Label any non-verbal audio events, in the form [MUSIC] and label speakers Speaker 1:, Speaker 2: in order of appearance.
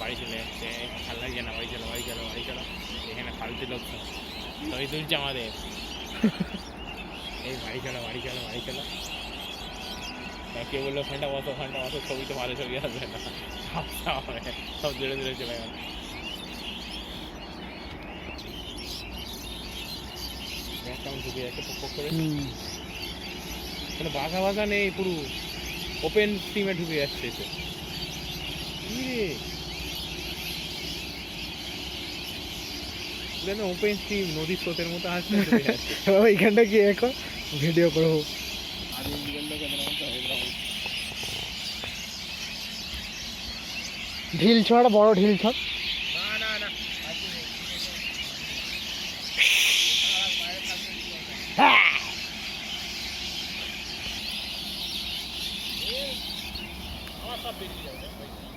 Speaker 1: বাড়ি চলে যাচ্ছে ভালো লাগছে না বাড়ি চলো বাড়ি চলো বাড়ি চলো এখানে ফালতু লোক সব। ছবি তুলছে আমাদের। এই বাড়ি চলো বাড়ি চলো বাড়ি চলো কে বলল ফোনটা বসো ফোনটা বসো ছবি তো ভালো ছবি আসবে না। সব দূরে দূরে চলে গেল। কেমন ঢুকে যাচ্ছে পক করে। বাঘা বাঘা নেই পুরো। ওপেন স্টিমে ঢুকে যাচ্ছে কি রে যেন ওপেন স্টিম নদীর স্রোতের মতো আসছে।
Speaker 2: ওইখানটা [LAUGHS] গিয়ে এখন ভিডিও করব ঢিল ছড় বড় ঢিল ছড়
Speaker 1: না সব বেরিয়ে যাবে